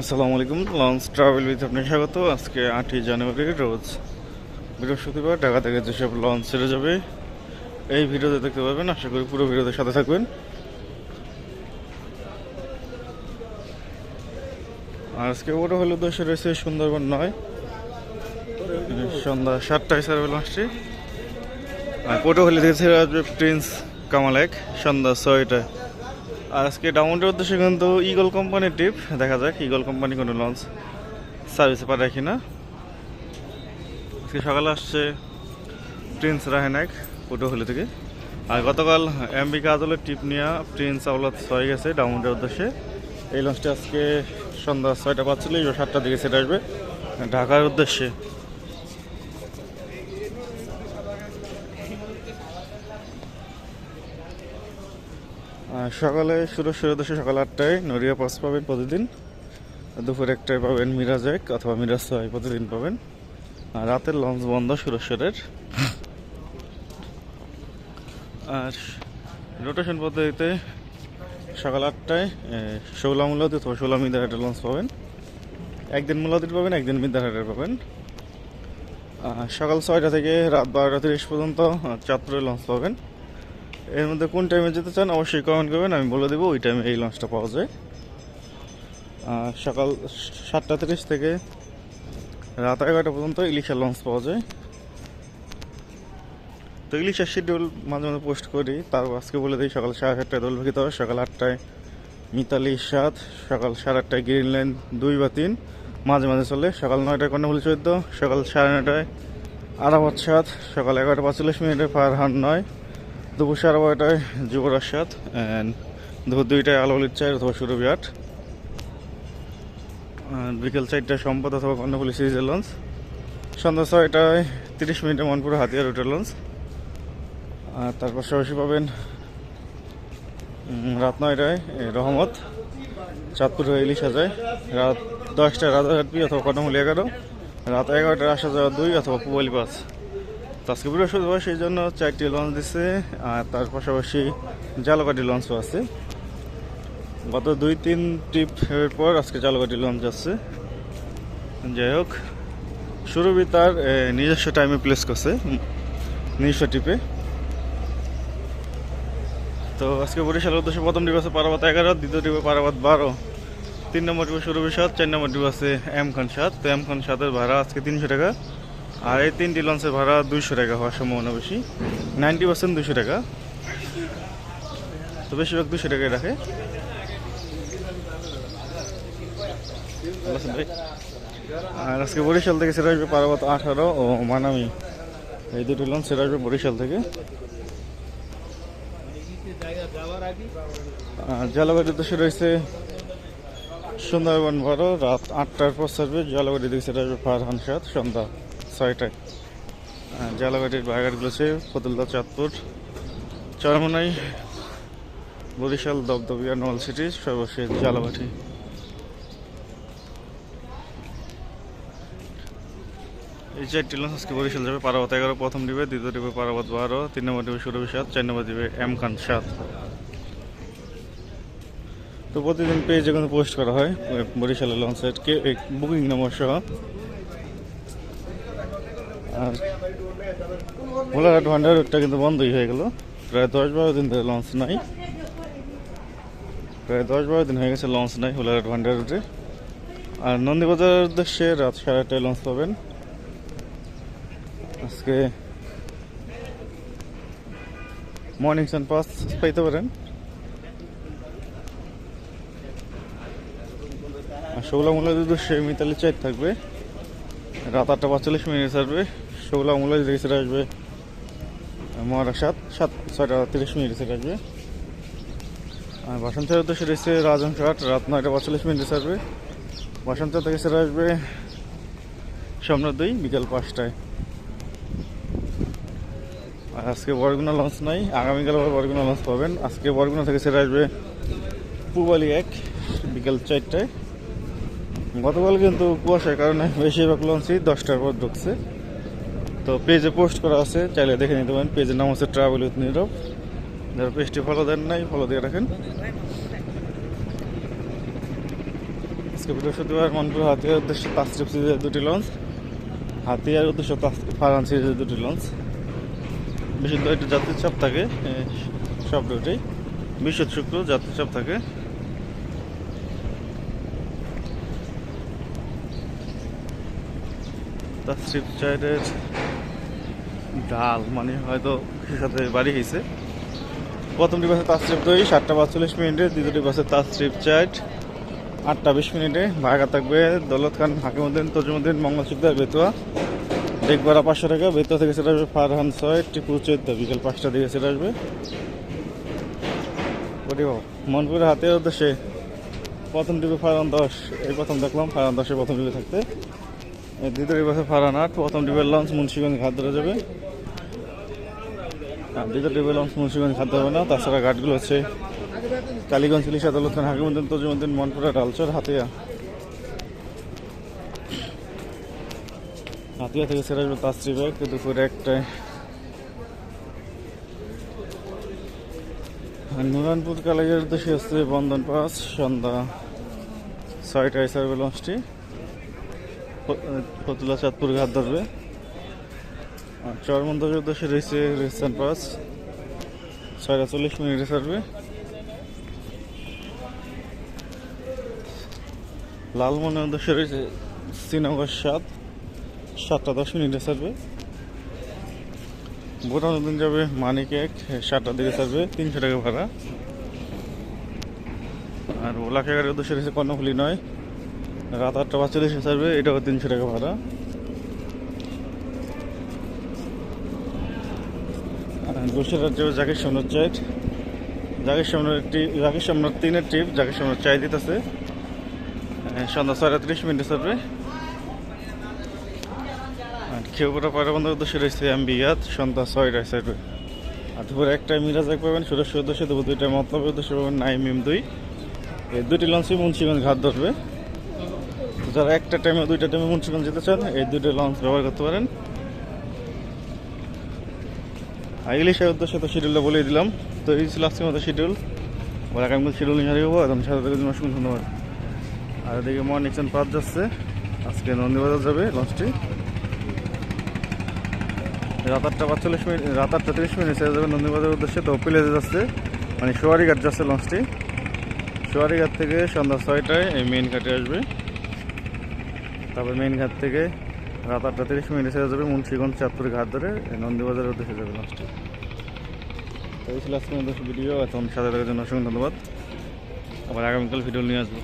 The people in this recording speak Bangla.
আসসালামু আলাইকুম লঞ্চ ট্রাভেল উইথ আপনার স্বাগত। আজকে আটই জানুয়ারি রোজ বৃহস্পতিবার ঢাকা থেকে যেসব লঞ্চ ছেড়ে যাবে, এই ভিডিওতে দেখতে পাবেন। আশা করি পুরো ভিডিওতে সাথে থাকবেন। আজকে ওটা হলো উদ্দেশ্য রয়েছে সুন্দরবন নয়, সন্ধ্যা সাতটায় সার্ভে লঞ্চটি আর পোটো হলে থেকে ছেড়ে আসবে প্রিন্স কামাল এক সন্ধ্যা ছয়টায়। আর আজকে ডাউনটার উদ্দেশ্যে কিন্তু ইগল কোম্পানির টিপ। দেখা যাক ইগল কোম্পানি কোনো লঞ্চ সার্ভিসে পাঠায় কিনা। আজকে সকালে আসছে প্রিন্স রাহেনাক পটুয়াখালী থেকে। আর গতকাল এমবি কাজলের টিপ নিয়ে প্রিন্স আওলাদ ছয় গেছে ডাউনটার উদ্দেশ্যে। এই লঞ্চটি আজকে সন্ধ্যা ছয়টা পাচ্ছিল সাতটার দিকে সেটা আসবে। ঢাকার উদ্দেশ্যে। সকালে শুরু শুরু দেশে সকাল আটটায় নড়িয়া পাস পাবেন প্রতিদিন। দুপুর একটায় পাবেন মিরাজ এক অথবা মিরাজ ছয় প্রতিদিন পাবেন। আর রাতের লঞ্চ বন্ধ সুরেশ্বরের। আর রোটেশন পদ্ধতিতে সকাল আটটায় ষোলা মূলাদি অথবা ষোলা মিদারহাটের লঞ্চ পাবেন। একদিন মূলাদির পাবেন, একদিন মিদারহাটের পাবেন। সকাল ছয়টা থেকে রাত বারোটা তিরিশ পর্যন্ত চাঁদপুরের লঞ্চ পাবেন। এর মধ্যে কোন টাইমে যেতে চান অবশ্যই কমেন্ট করবেন, আমি বলে দেবো, ওই টাইমে এই লঞ্চটা পাওয়া যায়। সকাল সাতটা তিরিশ থেকে রাত এগারোটা পর্যন্ত ইলিশার লঞ্চ পাওয়া যায়। তো ইলিশার শিডিউল মাঝে মাঝে পোস্ট করি তারপর আজকে বলে দিই, সকাল সাড়ে সাতটায় দোলভিত হবে সকাল আটটায় মিতালি সাত, সকাল সাড়ে আটটায় গ্রিন লাইন দুই বা তিন, মাঝে মাঝে চলে, সকাল নয়টায় কর্ণফুলি চোদ্দ, সকাল সাড়ে নয়টায় আরাবাদ সাত, সকাল এগারোটা পাঁচচল্লিশ মিনিটে ফারহান নয় দুপুর সাড়ে বারোটায় যুবরাজ সাত অ্যান্ড দুপুর দুইটায় আলোলির চার অথবা সুরভি আট। বিকেল চারটায় সম্পদ অথবা কর্ণফুলি সিরিজের লঞ্চ সন্ধ্যা ছয়টায় তিরিশ মিনিটে মনপুর হাতিয়ার রুটের লঞ্চ আর তার পাশাপাশি পাবেন রাত নয়টায় রহমত। চাঁদপুর হয়ে ইলিশ যায় রাত দশটায় রাজারহাট পি অথবা কর্ণফুলি এগারো। রাত এগারোটায় আসা যাওয়া দুই অথবা পুবালি পাঁচ। তো আজকে বৃহস্পতিবার সেই জন্য চারটি লঞ্চ দিচ্ছে আর তার পাশাপাশি জালকাটি লঞ্চও আছে। গত দুই, তিন ট্রিপের পর আজকে জালকাটি লঞ্চ যাচ্ছে যাই হোক, সুরভি তার নিজস্ব টাইমে প্লেস করছে নিজস্ব ট্রিপে তো আজকে বরিশালের উদ্দেশ্যে প্রথম ট্রিপ আছে পারাবাত এগারো, দ্বিতীয় ট্রিপে পারাবাত বারো, তিন নম্বর ট্রিপে সুরভি সাত, চার নম্বর ট্রিপ আছে এম খান সাত। তো এম খান সাতের ভাড়া আজকে তিনশো টাকা। আর এই তিনটি লঞ্চের ভাড়া দুইশো টাকা হওয়ার সম্ভাবনা বেশি। নাইনটি পার্সেন্ট দুশো টাকা। তো বেশিরভাগ দুশো টাকায় রাখে? আর আজকে বরিশাল থেকে সেটা আসবে পারাবত আঠারো ও মানামি। এই দুটি লঞ্চ সেটা আসবে বরিশাল থেকে। আর জলবায়ুর উদ্দেশ্যে রয়েছে সুন্দরবন বারো রাত আটটার পর ছাড়বে। জলবায়ুর দিকে সেটা আসবে ফারহান সাত সন্ধ্যা। ছয়টায়। জালাবাটির বাগানগুলো আছে ফতুল্লা চাঁদপুর, চরমনাই, বরিশাল দবদবিয়া নল সিটি, সর্বশেষ জালাবাটি এই চারটি লঞ্চ আজকে বরিশাল যাবে, পারাবত এগারো, প্রথম ডিবে দ্বিতীয় ডিবে পারাবত বারো, তিন নম্বর ডিবে সুরভি সাত, চার নম্বর ডিবে এম খান সাত। তো প্রতিদিন পেজে কিন্তু পোস্ট করা হয়, বরিশালের লঞ্চের বুকিং নম্বর সহ। আর ভোলাঘাট ভান্ডার রুটটা কিন্তু বন্ধই হয়ে গেল। প্রায় দশ বারো দিন ধরে লঞ্চ নাই। প্রায় দশ বারো দিন হয়ে গেছে লঞ্চ নাই ভোলাঘাট ভান্ডার রুটে আর নন্দীবাজারের উদ্দেশ্যে রাত সাড়ে আটটায় লঞ্চ পাবেন। আজকে মর্নিং সান পাস পাইতে পারেন। আর ষোলো মূলের উদ্দেশ্যে মিতালি চার থাকবে। রাত আটটা পাঁচচল্লিশ মিনিট ছাড়বে। ষোলো মূল্য দিকে সেটা আসবে মহারা সাত সাত, ছয়টা তিরিশ মিনিট সেটা আসবে আর বাসন্তের উদ্দেশ্যে রাজন ঘাট, রাত নয়টা পাঁচচল্লিশ মিনিট ছাড়বে বাসন্ত থেকে সেটা আসবে সম্রাট দুই, বিকাল পাঁচটায়। আর আজকে বরগুনা লঞ্চ নাই, আগামীকাল আবার বরগুনা লঞ্চ পাবেন। আজকে বরগুনা থেকে সেটা আসবে পুবালি এক, বিকাল চারটায়। গতকাল কিন্তু কুয়াশার কারণে বেশিরভাগ লঞ্চই দশটার পর ঢুকছে। তো পেজে পোস্ট করা আছে, চাইলে দেখে নিতে পারেন। পেজের নাম হচ্ছে ট্রাভেল উইথ নীরব যারা পেজটি ফলো দেন নাই ফলো দিয়ে রাখেন। আজকে বৃহস্পতিবার, মনপুর হাতিয়ার উদ্দেশ্যে তাস্ট্রিপ সিরিজের দুটি লঞ্চ হাতিয়ার উদ্দেশ্য ফারান সিরিজের দুটি লঞ্চ বিশুদ্ধ একটি যাত্রীর চাপ থাকে সব রুটেই বিশ্ব শুক্র যাত্রীর চাপ থাকে। তাস্ট্রিপ চাইডের ডাল মানে হয়তো সাথে বাড়ি হয়েছে। প্রথমটি বাসে তাস্ট্রিপ দই, সাতটা পাঁচচল্লিশ মিনিটে দ্বিতীয়টি বাসে তাস্ট্রিপ চাইট আটটা বিশ মিনিটে ভাগা থাকবে দৌলত খান, হাকিমুদ্দিন, তজুমুদ্দিন মঙ্গল সিকদার বেতুয়া। ডেকবারা পাঁচশো টাকা, বেতুয়া থেকে সেটা আসবে ফারহান ছয়, টিপু চোদ্দ, বিকেল পাঁচটা দিকে সেটা আসবে। মনপুরের হাতের উদ্দেশ্যে প্রথম টিপে ফারহান দশ, এই প্রথম দেখলাম ফারহান দশে প্রথম টিপে থাকতে। দ্বিতীয় ফারহান আট প্রথম টিপের লঞ্চ মুন্সিগঞ্জ ঘাট যাবে। আর দ্বিতীয় টিপের লঞ্চ মুন্সিগঞ্জ ঘাট ধরবে না, তাছাড়া ঘাটগুলো হচ্ছে কালীগঞ্জ ইলিশ আদালত খান হাকিমুদ্দিন, তজুমুদ্দিন, মনপুরা, ডালচর, হাতিয়া। হাতিয়া থেকে সেরা আসবে তাস্ত্রী ব্যাগ দুপুরে একটায়। নুরানপুর কালেজের উদ্দেশ্যে হচ্ছে বন্ধন পাস, সন্ধ্যা ছয়টায় সার্ভে লঞ্চটি। ফতুল্লা চাঁদপুর ঘাট ধরবে। চরমন্দাজের উদ্দেশ্যে রয়েছে রেস্টান পাস ছয়টা চল্লিশ মিনিটে সার্ভে লালমনের উদ্দেশ্যে রয়েছে শ্রীনগর সাত। সাতটা দশ মিনিটে সার্ভে বোটানুদ্দিন যাবে মানিক এক সাতটার দিকে সার্ভে তিনশো টাকা ভাড়া। আর ওলাকাগারের উদ্দেশ্যে রয়েছে কর্ণফুলি নয়। রাত আটটা পাঁচচল্লিশে সার্ভে এটাও তিনশো টাকা ভাড়া। বসিরহাট যাবে জাকির সম্রাট চাইট। জাকির একটি, জাকির সম্রাট তিনের ট্রিপ জাকির সম্রাট চাই দিতেছে। সন্ধ্যা ছয়টা ত্রিশ মিনিটে সার্ভে আর খেউপুরা পায়রাবন্ধের উদ্দেশ্যে রয়েছে আম্বিয়াত সন্ধ্যা ছয়টায় সার্ভে আর দুপুরে একটাই মিরাজ এক পাবেন সুরস্য উদ্দেশ্যে দুপুর দুইটায় মতলবের উদ্দেশ্যে পাবেন নাইম এম দুই। এই দুটি লঞ্চই মুন্সিগঞ্জ ঘাট ধরবে। যারা একটা টাইমে দুইটা টাইমে মুন্সিগঞ্জ যেতে চান, এই দুটো লঞ্চ ব্যবহার করতে পারেন। আর ইলিশের উদ্দেশ্যে তো শিডিউলটা বলে দিলাম। তো এই ছিল আজকের মতো শিডিউল ওরা আগামী শিডিউল নিয়ে হারিয়ে হব একদম সাথে থেকে অসংখ্য ধন্যবাদ। আর এদিকে মর্নিং পাঁচ যাচ্ছে। আজকে নন্দীবাজার যাবে লঞ্চটি রাত আটটা পাঁচচল্লিশ মিনিট, রাত আটটা তিরিশ মিনিট ছেড়ে যাবে নন্দীবাজারের উদ্দেশ্যে। তো প্লেজে যাচ্ছে। মানে সোয়ারিঘাট যাচ্ছে লঞ্চটি সোয়ারিঘাট থেকে সন্ধ্যা ছয়টায় এই মেইন ঘাটে আসবে। তারপর মেইন ঘাট থেকে রাত আটটা তিরিশ মিনিট এসে যাবে মুন্সিগঞ্জ চাঁদপুর ঘাট ধরে নন্দীবাজারের উদ্দেশ্যে যাবে লাস্টে তো এই ছিল আজকে ভিডিও এখন সাথে থাকার জন্য অসংখ্য ধন্যবাদ। আবার আগামীকাল ভিডিও নিয়ে আসব।